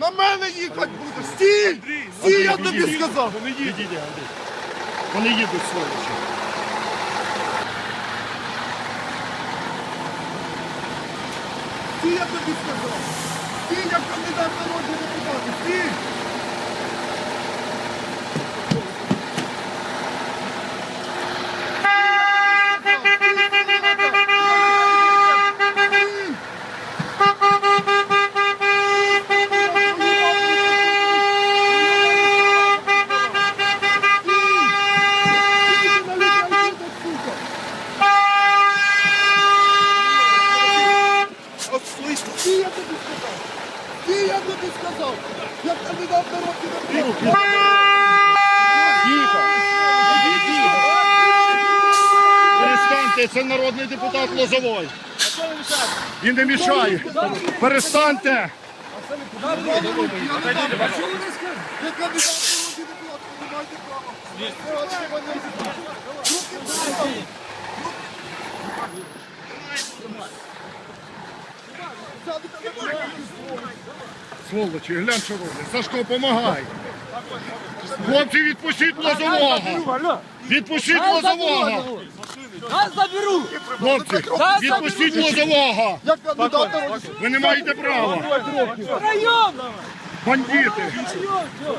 На мене їхати буде. Стій! Стій, я тобі сказав! Вони їдуть. Андрій. Вони їдуть сволочі. Стій, я тобі сказав! Стій, як кандидат в народні депутати! Стій! От слышь, Стій, я тобі сказав! Я тобі сказав! Як кандидат в народні депутати! Тихо. Перестаньте, це народний депутат Лозовой. Він не мішає. Перестаньте. Я не дам руки, я не дам. А що ви не скажете? Я кандидат в народні депутати, ви не маєте права. Руки вбирай. Сволочі, глянь, що роблять. Сашко, помагай. Хлопці, відпустіть Лозового. Відпустіть Лозового. Нас заберу! Хлопці, відпустіть Лозового. Ви не маєте права. Бандити.